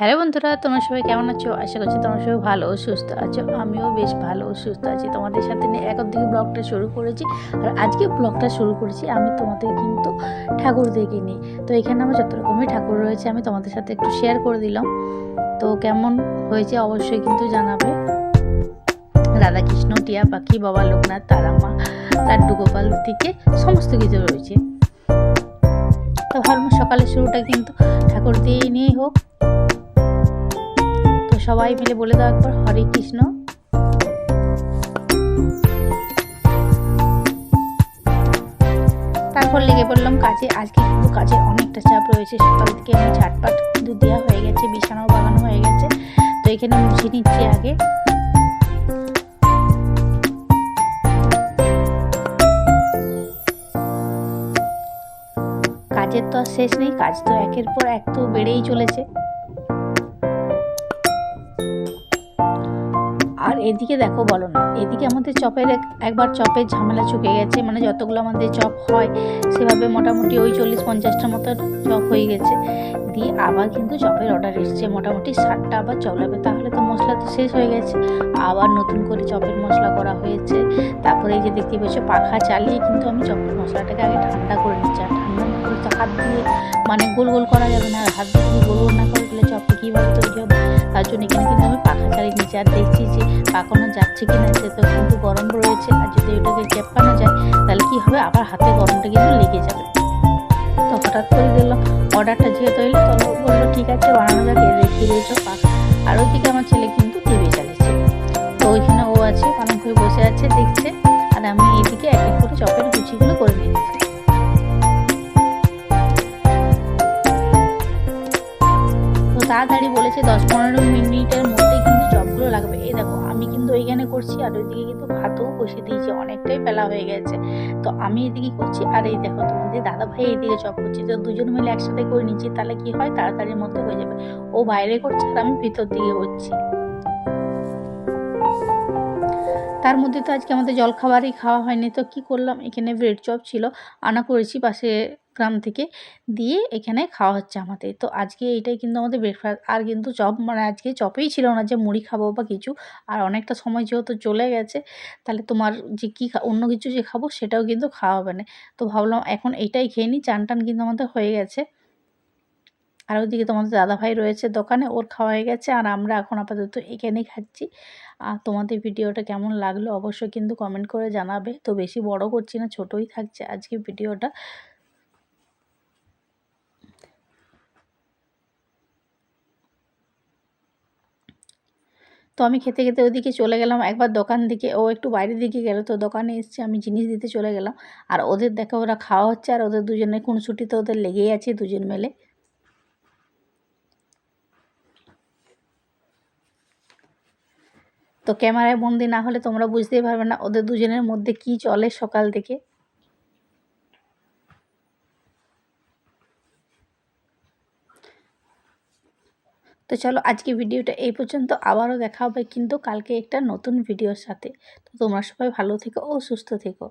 Hello বন্ধুরা, তোমরা সবাই কেমন আছো? আশা করছি তোমরা সবাই ভালো ও সুস্থ আছো। আমিও বেশ ভালো ও সুস্থ আছি। তোমাদের সাথে নিয়ে এখন থেকে ব্লগটা শুরু করেছি। আর আজকে ব্লগটা শুরু করেছি আমি তোমাদের কিন্তু ঠাকুর দেখে নিই তো এখানে আমার যত রকমের ঠাকুর রয়েছে, আমি তোমাদের সাথে একটু শেয়ার করে দিলাম। তো কেমন হয়েছে অবশ্যই কিন্তু জানাবে। রাধাকৃষ্ণ, টিয়া পাখি, বাবা লোকনাথ তারামা লাড্ডু গোপাল থেকে সমস্ত কিছু রয়েছে। তো ভাবলাম সকালের শুরুটা কিন্তু ঠাকুর দিয়েই নিয়েই হোক। সবাই মিলে বলে দাও একবার, হরে কৃষ্ণ। তারপর লেগে পড়লাম কাজে। আজকে কিন্তু কাজের অনেকটা চাপ রয়েছে। সকাল থেকে আমার ঝাটপাট কিন্তু দেওয়া হয়ে গেছে, বিছানাও বাগানো হয়ে গেছে। তো এখানে মুছে নিচ্ছি আগে। কাজের তো আর শেষ নেই, কাজ তো একের পর এক তো বেড়েই চলেছে। আর এদিকে দেখো, বলো না। এদিকে আমাদের চপের একবার চপের ঝামেলা চুকে গেছে। মানে যতগুলো আমাদের চপ হয়, সেভাবে মোটামুটি ওই চল্লিশ পঞ্চাশটার মতো চপ হয়ে গেছে। দিয়ে আবার কিন্তু চপের অর্ডার এসছে। মোটামুটি ষাটটা আবার চপ লাগবে তাহলে তো মশলা তো শেষ হয়ে গেছে। আবার নতুন করে চপের মশলা করা হয়েছে। তারপরে এই যে দেখতে পাচ্ছ পাখা চালিয়ে কিন্তু আমি চপের মশলাটাকে আগে ঠান্ডা করে নিচ্ছি। আর ঠান্ডা হাত দিয়ে মানে গোল গোল করা যাবে না। আর হাত দিয়ে জন্য এখানে কিন্তু আমি পাখা নিচ্ছি আর দেখছি যে পাকানো যাচ্ছে কি না সে তো কিন্তু গরম রয়েছে। আর যদি ওটাকে চেপকানো যায়, তাহলে কি হবে? আবার হাতে গরমটা কিন্তু লেগে যাবে। তো হঠাৎ করে দিলাম অর্ডারটা যেহেতু এলো, তো বলল, ঠিক আছে, বানানো যাক, এর রেখে দিয়েছ পাখা আর ওইদিকে আমার ছেলে কিন্তু টিভি চালিয়েছে। তো ওইখানে ও আছে করে বসে আছে, দেখছে। আর আমি এদিকে এক এক করে চপের কুচিগুলো করে নিচ্ছি। তাড়াতাড়ি বলেছে, দশ পনেরো মিনিটের মধ্যে কিন্তু চপগুলো লাগবে। এই দেখো, আমি কিন্তু ওইখানে করছি, আর ওইদিকে কিন্তু ভাতও বসিয়ে দিয়েছি, অনেকটাই বেলা হয়ে গেছে। তো আমি এদিকে করছি, আর এই দেখো, তোমাদের দাদা ভাই এইদিকে চপ করছি। তো দুজন মিলে একসাথে করে নিচ্ছি, তাহলে কি হয়? তাড়াতাড়ির মধ্যে হয়ে যাবে। ও বাইরে করছে, আর আমি ভিতর দিকে করছি। তার মধ্যে তো আজকে আমাদের জলখাবারই খাওয়া হয়নি, তো কি করলাম? এখানে ব্রেড চপ ছিল, আনা করেছি, পাশে গ্রাম থেকে দিয়ে এখানে খাওয়া হচ্ছে আমাদের। তো আজকে এইটাই কিন্তু আমাদের ব্রেকফাস্ট আর কিন্তু চপ মানে আজকে চপেই ছিল না যে মুড়ি খাব বা কিছু। আর অনেকটা সময় যেহেতু চলে গেছে, তাহলে তোমার যে কী অন্য কিছু যে খাব সেটাও কিন্তু খাওয়া হবে না। তো ভাবলাম এখন এইটাই খেয়ে নিই। চান টান কিন্তু আমাদের হয়ে গেছে। আর ওইদিকে তোমাদের দাদাভাই রয়েছে দোকানে, ওর খাওয়া হয়ে গেছে। আর আমরা এখন আপাতত এখানেই খাচ্ছি। আর তোমাদের ভিডিওটা কেমন লাগল অবশ্যই কিন্তু কমেন্ট করে জানাবে। তো বেশি বড় করছি না, ছোটই থাকছে আজকে ভিডিওটা। তো আমি খেতে খেতে ওদিকে চলে গেলাম। একবার দোকান দিকে, ও একটু বাইরের দিকে গেল তো দোকানে এসছে, আমি জিনিস দিতে চলে গেলাম। আর ওদের দেখো ওরা খাওয়া হচ্ছে, আর ওদের দুজনের দুজনে খুনসুটিতে ওদের লেগেই আছে দুজন মেলে। তো ক্যামেরায় বন্দি না হলে তোমরা বুঝতেই পারবে না ওদের দুজনের মধ্যে কি চলে সকাল থেকে। তো চলো আজকে ভিডিওটা এই পর্যন্ত, আবারও দেখা হবে কিন্তু কালকে একটা নতুন ভিডিওর সাথে। তো তোমরা সবাই ভালো থেকো ও সুস্থ থেকো।